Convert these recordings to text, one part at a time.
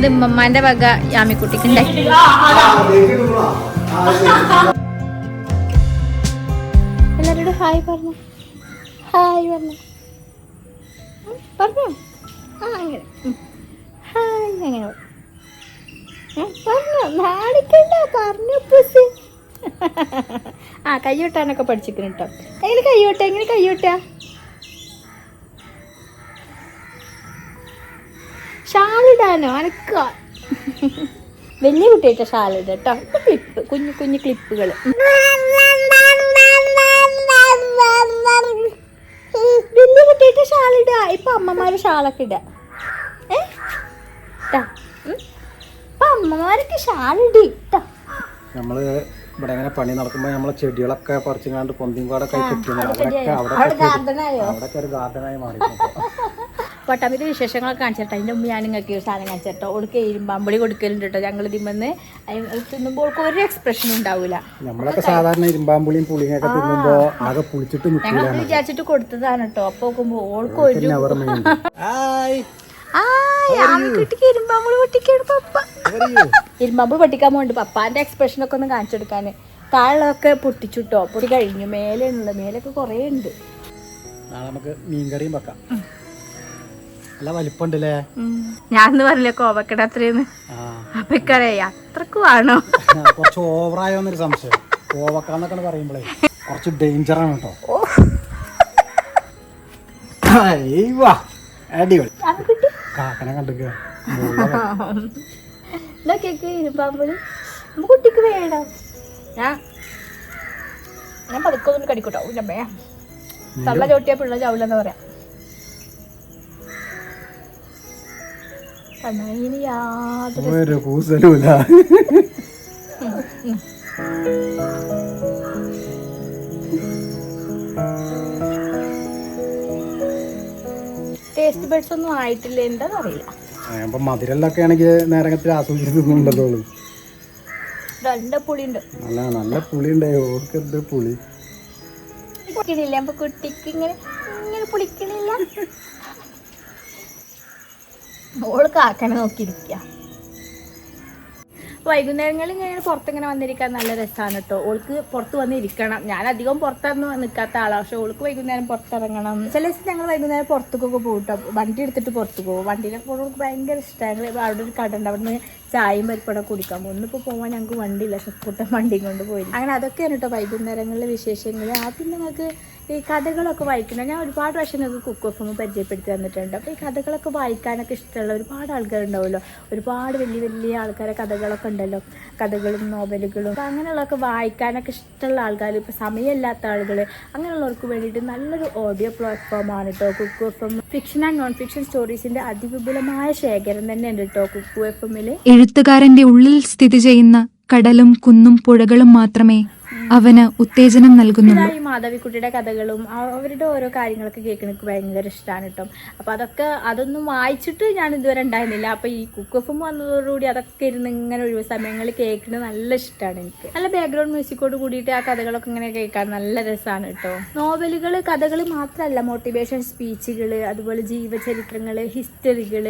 ഇത് ഉമ്മമ്മാന്റെ വക യാമിക്കുട്ടിക്ക് ഉണ്ടാക്കി എല്ലാരോടും ഹായ് പറഞ്ഞു. ഹായ് പറഞ്ഞു. പറഞ്ഞു. ആ അങ്ങനെ. ഹായ് അങ്ങനെ. പറഞ്ഞു. നാണിക്കണ്ട പറഞ്ഞു പുസി. ആ കയ്യോട്ടാനൊക്കെ പഠിച്ചിരിക്കുന്നു കേട്ടോ. എങ്ങനെ കയ്യോട്ട എങ്ങനെ കയ്യോട്ടാ ഷാളിടാനോ അനക്ക. വലിയ കുട്ടിയായിട്ട് ഷാളിട കേട്ടോ. ക്ലിപ്പ് കുഞ്ഞു കുഞ്ഞു ക്ലിപ്പുകൾ വലിയ കുട്ടിയായിട്ട് ഷാളിട ഇപ്പൊ അമ്മമാര് ഷാളൊക്കെ ഇട. ഏ. ഇപ്പൊ അമ്മമാരൊക്കെ ഷാളിടി ട്ടാ. നമ്മൾ ഇവിടെ അങ്ങനെ പണി നടക്കുമ്പോ നമ്മളെ ചെടികളൊക്കെ പറിച്ചുങ്ങാണ്ട് പൊന്തിയും പാടൊക്കെ കിട്ടുന്നത് അവിടെ? അവിടെ ഒരു ഗാർഡനായി? മാറി പട്ടാമ്പിന്റെ വിശേഷങ്ങളൊക്കെ കാണിച്ചിട്ടോ അതിന്റെ ഉമ്മ ഞാൻ നിങ്ങൾക്ക് ഒരു സാധനം കാണിച്ചിട്ടോ ഓൾക്ക് ഇരുമ്പാമ്പൊടി കൊടുക്കലുണ്ട് കേട്ടോ ഞങ്ങൾ ഇതിമെന്ന് തിന്നുമ്പോൾ ഓൾക്ക് ഒരു എക്സ്പ്രഷൻ ഉണ്ടാവില്ല നമ്മളൊക്കെ സാധാരണ ഇരുമ്പാമ്പുളിയും പുളിയും ഒക്കെ തിന്നുമ്പോ ആകെ പുളിച്ചിട്ട് ഞങ്ങൾ വിചാരിച്ചിട്ട് കൊടുത്തതാണ് കേട്ടോ അപ്പൊ നോക്കുമ്പോ ഓൾക്ക് ഒരു ഇരുമ്പാമ്പുളി പൊട്ടിക്കാണ് പപ്പ. ഇരുമ്പാമ്പുളി പൊട്ടിക്കാൻ പോണ്ട്. പപ്പാന്റെ എക്സ്പ്രഷൻ ഒക്കെ ഒന്ന് കാണിച്ചെടുക്കാന് താഴെയൊക്കെ പൊട്ടിച്ചുട്ടോ പൊട്ടി കഴിഞ്ഞു. മേലെ ഉള്ള മേലൊക്കെ കുറേ ഉണ്ട്. നാളെ നമുക്ക് മീൻകറിയും വെക്കാം. നല്ല വലിപ്പമുണ്ടല്ലേ ഞാൻ പറഞ്ഞില്ലേ കോവക്കട അത്രയെന്ന് അപ്പൊ ഇക്കറിയാ അത്രയ്ക്ക് വേണോ? കുറച്ച് ഓവറായോന്നൊരു സംശയം. കോവക്കാന്നൊക്കെ പറയുമ്പോഴേ കുറച്ച് ഡേഞ്ചറാണ് കേട്ടോ. ഏയ് വാ. അടിപൊളി. കുട്ടി കാക്കനെ കണ്ടിരിക്കുക കുട്ടിക്ക് വേണം? ഞാൻ ഞാൻ പതുക്കെ ഒന്ന് കടിക്കൂട്ടോ. ഉന്നമ്മേ തള്ള ചോട്ടിയാ പിള്ള ചാവില്ലെന്ന് പറയാം. ഒരു കൂസലുമില്ല. ടേസ്റ്റ് ബഡ്സ് ഒന്നും ആയിട്ടില്ല എന്താന്ന് അറിയില്ല. അപ്പൊ മധുരല്ലൊക്കെ ആണെങ്കിൽ നേരത്തിൽ ആസ്വദിച്ച് തിന്നുന്നുണ്ടല്ലോ ഓൾ. രണ്ട് പുളിയുണ്ട്. നല്ല നല്ല പുളി ഉണ്ടായോ ഓർക്ക് എന്ത് പുളി. പുളിക്കണില്ല അപ്പൊ കുട്ടിക്ക് ഇങ്ങനെ ഇങ്ങനെ പുളിക്കണില്ല. ഓൾ കാക്കനെ നോക്കിയിരിക്കുക വൈകുന്നേരങ്ങളിൽ ഇങ്ങനെ പുറത്തിങ്ങനെ വന്നിരിക്കാൻ നല്ല രസമാണ് കേട്ടോ ഓൾക്ക് പുറത്ത് വന്നിരിക്കണം ഞാൻ അധികം പുറത്തൊന്നും നിൽക്കാത്ത ആളാണ് പക്ഷെ ഓൾക്ക് വൈകുന്നേരം പുറത്തിറങ്ങണം. ചില ദിവസം ഞങ്ങൾ വൈകുന്നേരം പുറത്തേക്കൊക്കെ പോകും വണ്ടി എടുത്തിട്ട് പുറത്ത് പോകും. വണ്ടിയിലൊക്കെ പോകുമ്പോൾ ഭയങ്കര ഇഷ്ടമാണ് അവിടെ ഒരു കട ഉണ്ട്. അവിടെ നിന്ന് ചായയും പരിപ്പടം കുടിക്കാൻ പോകും. ഇന്നിപ്പോൾ പോകാൻ ഞങ്ങൾക്ക് വണ്ടിയില്ല. ഷെഫ്കൂട്ടൻ വണ്ടിയും കൊണ്ട് പോയി അങ്ങനെ അതൊക്കെയാണ് കേട്ടോ വൈകുന്നേരങ്ങളിലെ വിശേഷങ്ങൾ. ആദ്യം നിങ്ങൾക്ക് ഈ കഥകളൊക്കെ വായിക്കുന്ന ഞാൻ ഒരുപാട് പ്രാവശ്യം നിങ്ങൾക്ക് കുക്ക് ഓഫ് ഒന്ന് പരിചയപ്പെടുത്തി തന്നിട്ടുണ്ട്. അപ്പോൾ ഈ കഥകളൊക്കെ വായിക്കാനൊക്കെ ഇഷ്ടമുള്ള ഒരുപാട് ആൾക്കാരുണ്ടാവുമല്ലോ. ഒരുപാട് വലിയ വലിയ ആൾക്കാരെ കഥകളൊക്കെ ഉണ്ടല്ലോ. കഥകളും നോവലുകളും. അപ്പോൾ അങ്ങനെയുള്ളതൊക്കെ വായിക്കാനൊക്കെ ഇഷ്ടമുള്ള ആൾക്കാർ ഇപ്പോൾ സമയമില്ലാത്ത ആളുകൾ അങ്ങനെയുള്ളവർക്ക് വേണ്ടിയിട്ട് നല്ലൊരു ഓഡിയോ പ്ലാറ്റ്ഫോമാണ് കേട്ടോ Kuku F M. Fiction and non fiction സ്റ്റോറീസിന്റെ അതിവിപുലമായ ശേഖരം തന്നെയുണ്ട് കേട്ടോ കുക്ക് എഫ് എമ്മിൽ എഴുത്തുകാരന്റെ ഉള്ളിൽ സ്ഥിതി ചെയ്യുന്ന കടലും കുന്നും പുഴകളും മാത്രമേ അവന് ഉത്തേജനം നൽകുന്നുള്ളൂ ഈ മാധവിക്കുട്ടിയുടെ കഥകളും അവരുടെ ഓരോ കാര്യങ്ങളൊക്കെ കേൾക്കണ എനിക്ക് ഭയങ്കര ഇഷ്ടമാണ് കേട്ടോ. അപ്പോൾ അതൊക്കെ അതൊന്നും വായിച്ചിട്ട് ഞാൻ ഇതുവരെ ഉണ്ടായിരുന്നില്ല. അപ്പോൾ ഈ കുക്ക് ഓഫും വന്നതോടുകൂടി അതൊക്കെ ഇരുന്ന് ഇങ്ങനെ ഒഴിവ് സമയങ്ങളിൽ കേൾക്കുന്നത് നല്ല ഇഷ്ടമാണ് എനിക്ക്. നല്ല ബാക്ക്ഗ്രൗണ്ട് മ്യൂസിക്കോട് കൂടിയിട്ട് ആ കഥകളൊക്കെ ഇങ്ങനെ കേൾക്കാൻ നല്ല രസമാണ് കേട്ടോ. നോവലുകൾ കഥകൾ മാത്രമല്ല മോട്ടിവേഷൻ സ്പീച്ചുകൾ അതുപോലെ ജീവചരിത്രങ്ങൾ ഹിസ്റ്ററികൾ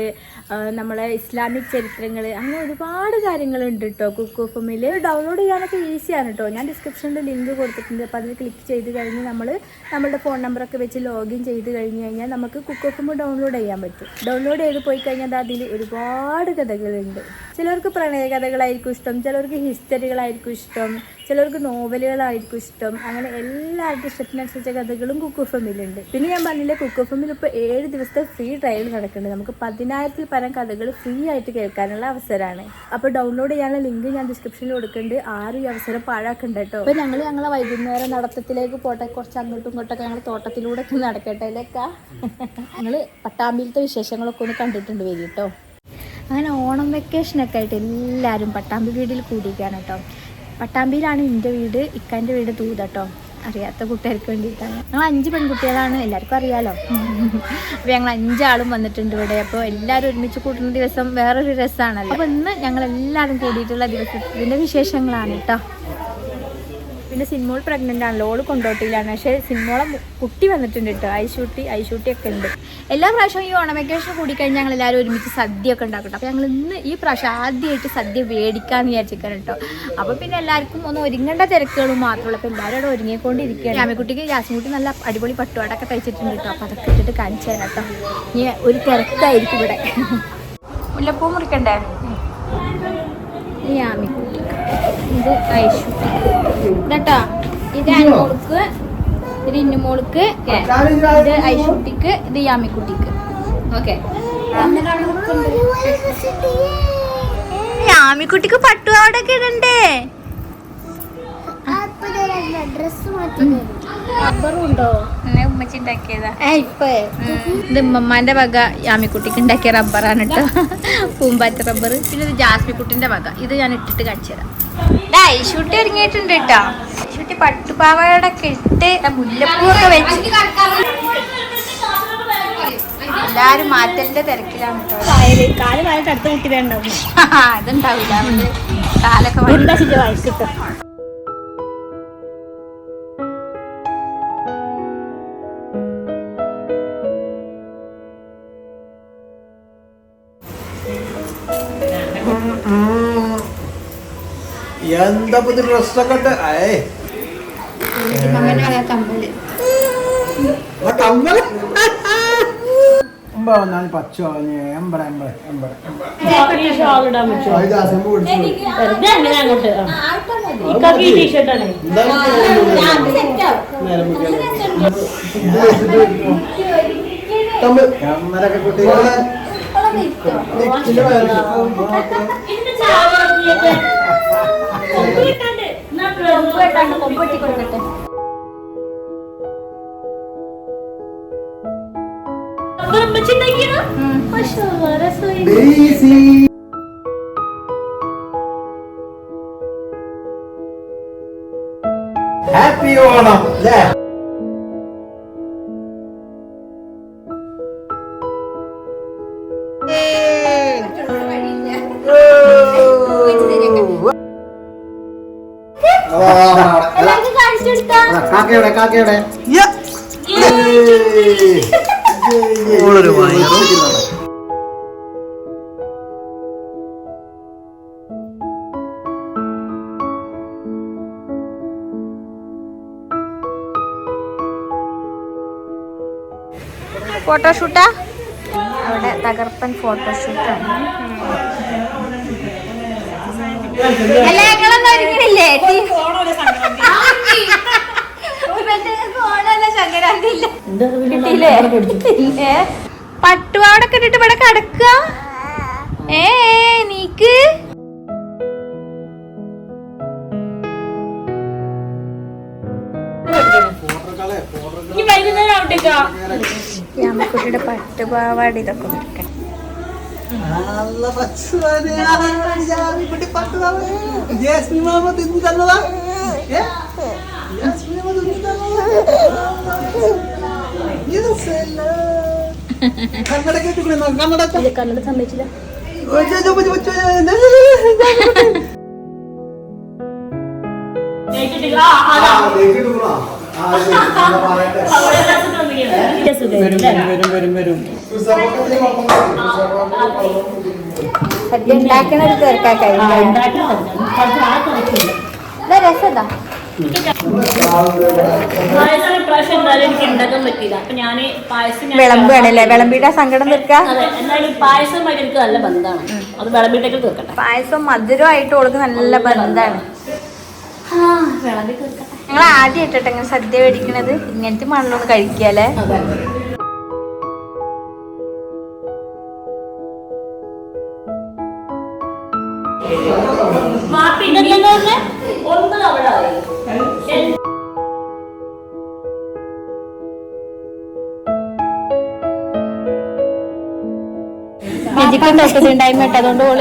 നമ്മളെ ഇസ്ലാമിക് ചരിത്രങ്ങൾ അങ്ങനെ ഒരുപാട് കാര്യങ്ങളുണ്ട് കേട്ടോ കുക്ക് ഓഫുമിൽ ഡൗൺലോഡ് ചെയ്യാനൊക്കെ ഈസിയാണ് കേട്ടോ. ഞാൻ ഡിസ്ക്രിപ്ഷനിൽ ലിങ്ക് കൊടുത്തിട്ടുണ്ട്. അപ്പോൾ അതിൽ ക്ലിക്ക് ചെയ്ത് കഴിഞ്ഞ് നമ്മൾ നമ്മുടെ ഫോൺ നമ്പറൊക്കെ വെച്ച് ലോഗിൻ ചെയ്ത് കഴിഞ്ഞ് കഴിഞ്ഞാൽ നമുക്ക് കുക്ക് ഡൗൺലോഡ് ചെയ്യാൻ പറ്റും. ഡൗൺലോഡ് ചെയ്ത് പോയി കഴിഞ്ഞാൽ അതിൽ ഒരുപാട് കഥകളുണ്ട്. ചിലർക്ക് പ്രണയ കഥകളായിരിക്കും ഇഷ്ടം ചിലർക്ക് ഹിസ്റ്ററികളായിരിക്കും ഇഷ്ടം ചിലർക്ക് നോവലുകളായിരിക്കും ഇഷ്ടം. അങ്ങനെ എല്ലാവർക്കും ഇഷ്ടത്തിനനുസരിച്ച കഥകളും കുക്ക് ഫമിലുണ്ട് പിന്നെ ഞാൻ പറഞ്ഞില്ല കുക്ക് ഫമിൽ ഇപ്പോൾ ഏഴ് ദിവസത്തെ ഫ്രീ ട്രയൽ നടക്കുന്നുണ്ട്. നമുക്ക് പതിനായിരത്തിൽ പരം കഥകൾ ഫ്രീ ആയിട്ട് കേൾക്കാനുള്ള അവസരമാണ് അപ്പോൾ ഡൗൺലോഡ് ചെയ്യാനുള്ള ലിങ്ക് ഞാൻ ഡിസ്ക്രിപ്ഷനിൽ കൊടുക്കുന്നുണ്ട്. ആരും ഈ അവസരം പാഴാക്കണ്ട കേട്ടോ. അപ്പോൾ ഞങ്ങൾ ഞങ്ങളെ വൈകുന്നേരം നടത്തത്തിലേക്ക് പോട്ടെ. കുറച്ച് അങ്ങോട്ടും ഇങ്ങോട്ടൊക്കെ ഞങ്ങൾ തോട്ടത്തിലൂടെ ഒക്കെ നടക്കട്ടെ അല്ലേക്കാ ഞങ്ങൾ പട്ടാമ്പിയിലത്തെ വിശേഷങ്ങളൊക്കെ ഒന്ന് കണ്ടിട്ടുണ്ട് വരും കേട്ടോ. അങ്ങനെ ഓണം വെക്കേഷനൊക്കെ ആയിട്ട് എല്ലാവരും പട്ടാമ്പി വീടിൽ കൂടിയിരിക്കുകയാണ് കേട്ടോ. പട്ടാമ്പിയിലാണ് എന്റെ വീട് ഇക്കാന്റെ വീട് തൂതട്ടോ അറിയാത്ത കുട്ടികൾക്ക് വേണ്ടിയിട്ടാണ്. ഞങ്ങൾ അഞ്ച് പെൺകുട്ടികളാണ് എല്ലാവർക്കും അറിയാലോ. അപ്പോൾ ഞങ്ങൾ അഞ്ചാളും വന്നിട്ടുണ്ട് ഇവിടെ. അപ്പോൾ എല്ലാവരും ഒരുമിച്ച് കൂടുന്ന ദിവസം വേറൊരു രസമാണല്ലോ അപ്പോൾ ഇന്ന് ഞങ്ങൾ എല്ലാവരും കൂടിയിട്ടുള്ള ദിവസത്തിന്റെ വിശേഷങ്ങളാണ് കേട്ടോ പിന്നെ സിനിമോൾ പ്രഗ്നന്റ് ആണല്ലോ. ഓൾ കൊണ്ടോട്ടിയിലാണ്. പക്ഷേ സിനിമോളെ കുട്ടി വന്നിട്ടുണ്ട് കേട്ടോ ഐശൂട്ടി ഒക്കെ ഉണ്ട്. എല്ലാ പ്രാവശ്യവും ഈ ഓണം വെക്കേഷൻ കൂടി കഴിഞ്ഞാൽ ഞങ്ങൾ എല്ലാവരും ഒരുമിച്ച് സദ്യ ഒക്കെ ഉണ്ടാക്കും അപ്പോൾ ഞങ്ങൾ ഇന്ന് ഈ പ്രാവശ്യം ആദ്യമായിട്ട് സദ്യ മേടിക്കാന്ന് വിചാരിച്ചിരിക്കാൻ കേട്ടോ അപ്പോൾ പിന്നെ എല്ലാവർക്കും ഒന്ന് ഒരുങ്ങേണ്ട തിരക്കുകളും മാത്രമല്ല. അപ്പോൾ എല്ലാവരും അവിടെ ഒരുങ്ങിക്കൊണ്ടിരിക്കുകയാണ്. രാമക്കുട്ടിക്ക് ജാസ്മിൻകുട്ടി നല്ല അടിപൊളി പട്ടുപാടൊക്കെ തയ്ച്ചിട്ടുണ്ട് കേട്ടോ അപ്പോൾ അതൊക്കെ ഇട്ടിട്ട് കാണിച്ചു തരാം കേട്ടോ ഇനി ഒരു തിരക്കായിരിക്കും ഇവിടെ. മുല്ലപ്പൂ മുറിക്കണ്ടേ? ഈ ആമിക്കുട്ടി. ഇത് ഐഷു. ഇതട്ടോ. ഇത് അനുമോൾക്ക് ഇത് ഇന്നുമോൾക്ക് ഇത് ഐഷുട്ടിക്ക് ഇത് യാമിക്കുട്ടിക്ക്. ഓക്കെ. യാമിക്കുട്ടിക്ക് പട്ടുപാടൊക്കെ ഇടണ്ടേ ഡ്രസ് മാറ്റി ഇത് ഉമ്മമ്മാന്റെ വക യാമിക്കുട്ടിക്ക് ഉണ്ടാക്കിയ റബ്ബറാണ് കേട്ടോ പൂമ്പാറ്റ റബ്ബർ പിന്നെ ഇത് ജാസ്മിക്കുട്ടിന്റെ വക. ഇത് ഞാൻ ഇട്ടിട്ട് കാണിച്ചുതരാം ഐശുട്ടി ഇറങ്ങിയിട്ടുണ്ട് ഒരുങ്ങിയിട്ടുണ്ട് കേട്ടോ ഐശുട്ടി പട്ടുപാവയുടെ ഇട്ട് മുല്ലപ്പൂവൊക്കെ വെച്ച്. എല്ലാരും മാറ്റലിന്റെ തിരക്കിലാണ് കേട്ടോ കുട്ടി അതുണ്ടാവില്ല കാലൊക്കെ എന്താ പുതിയ ഡ്രസ്സൊക്കെ ഇട്ട് വക കമ്മൽ ആ കമ്മൽ എമ്പ ഞാൻ പച്ച? ആ. ഇക്കാക്ക് ഈ ടീഷർട്ടാണ് കമ്മലൊക്കെ കുട്ടികളെ. കൊമ്പട്ടി കൊടുക്കട്ടെ ഡെയ്സി ഹാപ്പി ഓണം അല്ലേ? കാക്കയുടെ കാക്കയുടെ. ഓളൊരു ഫോട്ടോഷൂട്ടാ? അവിടെ തകർപ്പൻ ഫോട്ടോഷൂട്ടാണ്. ഒരുങ്ങണില്ലേ? കിട്ടിയില്ലേ പട്ടുപാടൊക്കെ ഇട്ടിട്ട് ഇവിടെ കിടക്ക ഏ നീക്ക്. രാമക്കുട്ടിയുടെ പട്ടുപാവാട ഇതൊക്കെ നിൽക്കണം നല്ല കണ്ണട സമ്മതിച്ചില്ല സദ്യ ഉണ്ടാക്കണ ഒരു തിരക്കാക്കായി. രസതാ. പായസം ഇപ്രാവശ്യം എന്തായാലും എനിക്ക് ഉണ്ടാക്കാൻ പറ്റിയില്ല. അപ്പൊ ഞാൻ പായസം ഞാൻ വിളമ്പാണല്ലേ വിളമ്പിയുടെ സങ്കടം തീർക്കാം? എന്നാലും പായസമായിട്ട് എനിക്ക് നല്ല ബന്ധാണ് അത് വിളമ്പിട്ടേക്ക് തീർക്കട്ടെ. പായസം മധുരമായിട്ട് ഓൾക്ക് നല്ല ബന്ധമാണ്. ആ വിളമ്പി തീർക്കട്ടെ. ഞങ്ങൾ ആദ്യമായിട്ടോ സദ്യ മേടിക്കണത് ഇങ്ങനത്തെ മണ്ണൊന്ന് കഴിക്കാല്ലേ? രജിക്കും തൊട്ടതുണ്ടായ്മ അതുകൊണ്ട് ഓൾ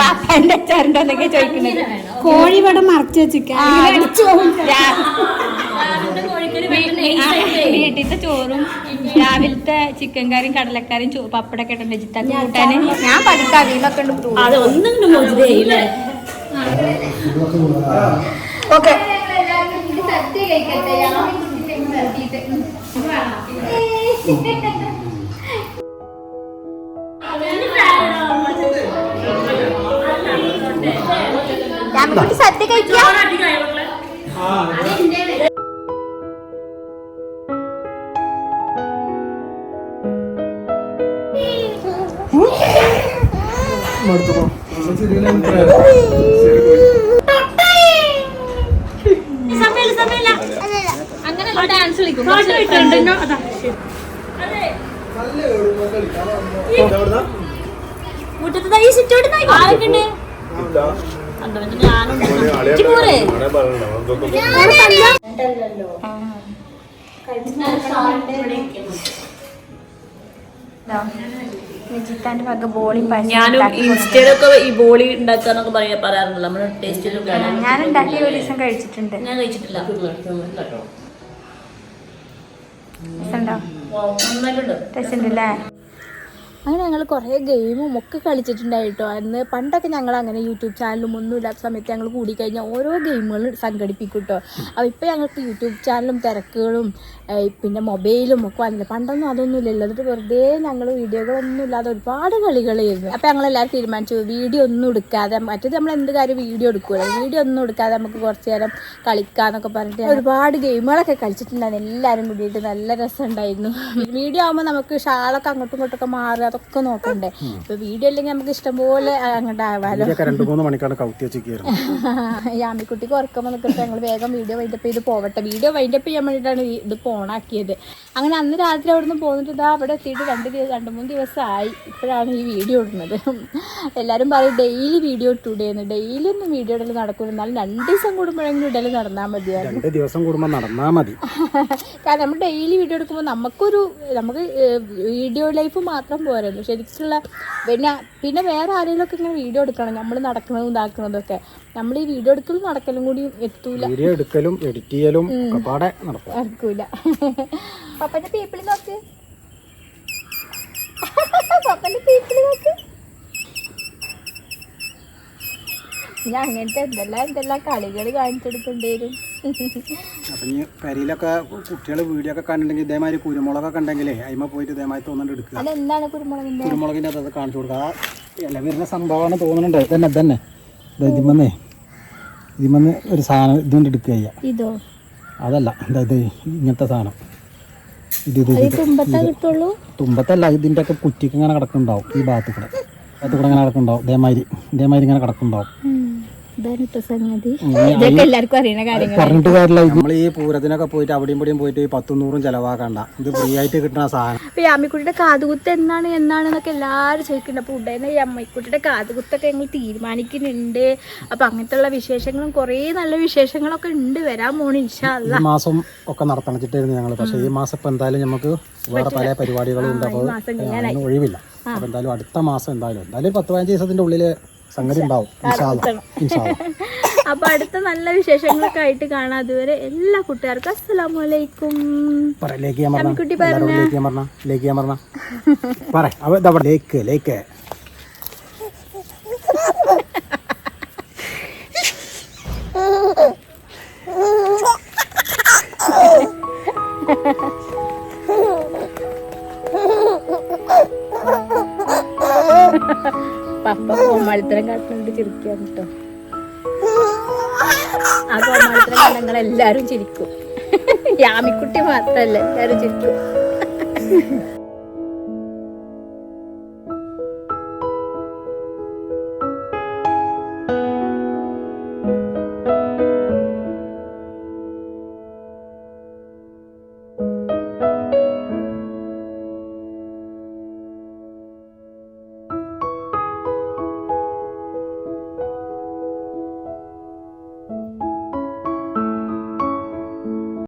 പാപ്പാന്റെ അച്ചാറുണ്ടോന്നൊക്കെ ചോദിക്കുന്നത്. കോഴി ഇവിടെ മറച്ചു. വീട്ടിലത്തെ ചോറും രാവിലത്തെ ചിക്കൻ കറിയും കടലക്കറിയും പപ്പടൊക്കെ ഇട്ടുണ്ട് ജിത്താക്ക് കൂട്ടാന്. ഞാൻ പതുക്കെ അവിന്നൊക്കെ ഉണ്ട് അത് ഒന്നും സദ്യ കഴിക്കാം. അങ്ങനെ ഡാൻസ് കളിക്കും. അതാ മുറ്റത്ത് ഈ സിറ്റോട്ട് ആരൊക്കെയുണ്ട് അന്തോ ഞാനും ഇൻസ്റ്റയിലൊക്കെ ഈ ബോളി ഉണ്ടാക്കാന്നൊക്കെ പറയാ പറയാറുണ്ടല്ലോ. നമ്മൾ ടേസ്റ്റിലൊക്കെ ഞാൻ ഉണ്ടാക്കി ഒരു ദിവസം കഴിച്ചിട്ടുണ്ട്. ഞാൻ കഴിച്ചിട്ടില്ല. ടേസ്റ്റ് ഉണ്ടല്ലേ അങ്ങനെ ഞങ്ങൾ കുറേ ഗെയിമും ഒക്കെ കളിച്ചിട്ടുണ്ടായിട്ടോ. അന്ന് പണ്ടൊക്കെ ഞങ്ങൾ അങ്ങനെ യൂട്യൂബ് ചാനലും ഒന്നും ഇല്ലാത്ത സമയത്ത് ഞങ്ങൾ കൂടിക്കഴിഞ്ഞാൽ ഓരോ ഗെയിമുകളും സംഘടിപ്പിക്കും കേട്ടോ അപ്പോൾ ഇപ്പോൾ ഞങ്ങൾക്ക് യൂട്യൂബ് ചാനലും തിരക്കുകളും പിന്നെ മൊബൈലും ഒക്കെ വന്നില്ല. പണ്ടൊന്നും അതൊന്നും ഇല്ലല്ലോ. എന്നിട്ട് വെറുതെ ഞങ്ങൾ വീഡിയോകളൊന്നും ഇല്ലാതെ ഒരുപാട് കളികളായിരുന്നു. അപ്പോൾ ഞങ്ങൾ എല്ലാവരും തീരുമാനിച്ചു വീഡിയോ ഒന്നും എടുക്കാതെ മറ്റേത് നമ്മൾ എന്ത് കാര്യം വീഡിയോ എടുക്കുമല്ലോ വീഡിയോ ഒന്നും എടുക്കാതെ നമുക്ക് കുറച്ച് നേരം കളിക്കാന്നൊക്കെ പറഞ്ഞിട്ട് ഒരുപാട് ഗെയിമുകളൊക്കെ കളിച്ചിട്ടുണ്ടായിരുന്നു. എല്ലാവരും കൂടിയിട്ട് നല്ല രസമുണ്ടായിരുന്നു. വീഡിയോ ആകുമ്പോൾ നമുക്ക് ഷാളൊക്കെ അങ്ങോട്ടും ഇങ്ങോട്ടൊക്കെ മാറുക അതൊക്കെ നോക്കണ്ടേ. ഇപ്പൊ വീഡിയോ അല്ലെങ്കിൽ നമുക്ക് ഇഷ്ടംപോലെ അങ്ങോട്ട് ആവാലോ. രണ്ട് മൂന്ന് മണിക്കാണ് ഈ ആമിക്കുട്ടിക്ക് ഉറക്കം നിൽക്കട്ടെ ഞങ്ങൾ വേഗം വീഡിയോ വൈൻഡപ്പ് ചെയ്ത് പോവട്ടെ. വീഡിയോ വൈൻഡപ്പ് ചെയ്യാൻ വേണ്ടിയിട്ടാണ് ഇത് ഓണാക്കിയത്. അങ്ങനെ അന്ന് രാത്രി അവിടെ നിന്ന് പോന്നിട്ട് ഇതാ അവിടെ എത്തിയിട്ട് രണ്ട് ദിവസം രണ്ട് മൂന്ന് ദിവസമായി ഇപ്പോഴാണ് ഈ വീഡിയോ ഇടുന്നത്. എല്ലാവരും പറയും ഡെയിലി വീഡിയോ ഇട്ടൂടെയെന്ന് ഡെയിലി ഒന്നും വീഡിയോ ഇടൽ നടക്കൂല. എന്നാലും രണ്ട് ദിവസം കൂടുമ്പോഴെങ്കിലും ഇടൽ നടന്നാൽ മതിയായിരുന്നു. രണ്ട് ദിവസം കൂടുമ്പോൾ നടന്നാൽ മതി. കാരണം നമ്മൾ ഡെയിലി വീഡിയോ എടുക്കുമ്പോൾ നമുക്കൊരു നമുക്ക് വീഡിയോ ലൈഫ് മാത്രം പോരല്ലോ ശരിക്കുള്ള പിന്നെ പിന്നെ വേറെ ആരെങ്കിലും ഒക്കെ ഇങ്ങനെ വീഡിയോ എടുക്കണം? നമ്മൾ നടക്കുന്നതും ഇതാക്കുന്നതും ഒക്കെ. നമ്മൾ ഈ വീഡിയോ എടുക്കലും നടക്കലും കൂടി എത്തൂല. വീഡിയോ എടുക്കലും എഡിറ്റ് ചെയ്യലും നടക്കൂല പപ്പന്റെ പീപ്പിളി നോക്ക് പപ്പന്റെ പീപ്പിളി നോക്ക്. ഞാൻ അങ്ങനത്തെ എന്തെല്ലാം എന്തെല്ലാം കളികൾ കാണിച്ചെടുക്കേണ്ടി വരും അപ്പം ഈ പെരയിലൊക്കെ കുട്ടികൾ വീഡിയോ ഒക്കെ കണ്ടിട്ടുണ്ടെങ്കിൽ ഇതേമാതിരി കുരുമുളകൊക്കെ ഉണ്ടെങ്കിലേ അതിമ പോയിട്ട് ഇതേമാതിരി തോന്നുന്നുണ്ട് എടുക്കുക. അതെന്താണ് കുരുമുളകിന്റെ? കുരുമുളകിന്റെ അത് കാണിച്ചു കൊടുക്കുക. ആ ഇല വരുന്ന സംഭവമാണ് തോന്നുന്നുണ്ട്. തന്നെ തന്നെ. ഇത് ഇതിമന്നേ ഇതിമന്ന് ഒരു സാധനം ഇതുകൊണ്ട് എടുക്കുക ചെയ്യുക. ഇതോ? അതല്ല എന്താ ഇത് ഇങ്ങനത്തെ സാധനം. ഇത് തുമ്പത്തല്ല ഇതിന്റെ ഒക്കെ കുറ്റിക്ക് ഇങ്ങനെ കിടക്കുന്നുണ്ടാവും ഈ ഭാഗത്ത് കൂടെ. ഭാഗത്ത് കൂടെ ഇങ്ങനെ കിടക്കുന്നുണ്ടാവും. ഇതേമാതിരി ഇതേമാതിരി ഇങ്ങനെ കിടക്കുന്നുണ്ടാവും. പറഞ്ഞിട്ട് കാര്യമില്ല നമ്മൾ ഈ പൂരത്തിനൊക്കെ പോയിട്ട് അവിടെയും ഇവിടെയും പോയിട്ട് പത്തും നൂറും ചെലവാക്കണ്ട. ഇത് ഫ്രീ ആയിട്ട് കിട്ടുന്ന സാധനം. അപ്പൊ ഈ അമ്മിക്കുട്ടിയുടെ കാതുകുത്ത് എന്നാണ് എന്നാണെന്നൊക്കെ എല്ലാരും ചോദിക്കുന്നുണ്ട്. അപ്പൊ ഉടനെ ഈ അമ്മിക്കുട്ടിയുടെ കാതുകുത്തൊക്കെ ഞങ്ങൾ തീരുമാനിക്കുന്നുണ്ട്. അപ്പൊ അങ്ങനത്തെ ഉള്ള വിശേഷങ്ങളും കുറേ നല്ല വിശേഷങ്ങളൊക്കെ ഉണ്ട്. വരാൻ പോണു ഇൻഷാല്ല മാസം ഒക്കെ നടത്തണിച്ചിട്ടായിരുന്നു ഞങ്ങൾ പക്ഷേ ഈ മാസം ഇപ്പൊ എന്തായാലും നമുക്ക് വേറെ പല പരിപാടികളും ഉണ്ട്. അപ്പോൾ അതിന് ഒഴിവില്ല. അപ്പൊ എന്തായാലും അടുത്ത മാസം എന്തായാലും എന്തായാലും പത്ത് പതിനഞ്ച് ദിവസത്തിന്റെ ഉള്ളിൽ സംഗതി ഉണ്ടാവും. അപ്പൊ അടുത്ത നല്ല വിശേഷങ്ങളൊക്കെ ആയിട്ട് കാണാം അതുവരെ എല്ലാ കൂട്ടുകാർക്കും അസ്സലാമു അലൈക്കും. ha! ലേക്ക് Ha ha ha. പറഞ്ഞ പപ്പ കോമാളിത്തരം കാട്ടുന്നുണ്ട് ചിരിക്കാൻ കേട്ടോ ആ കോമാളിത്തരം കണ്ട് എല്ലാരും ചിരിക്കും. യാമിക്കുട്ടി മാത്രല്ല എല്ലാരും ചിരിക്കും.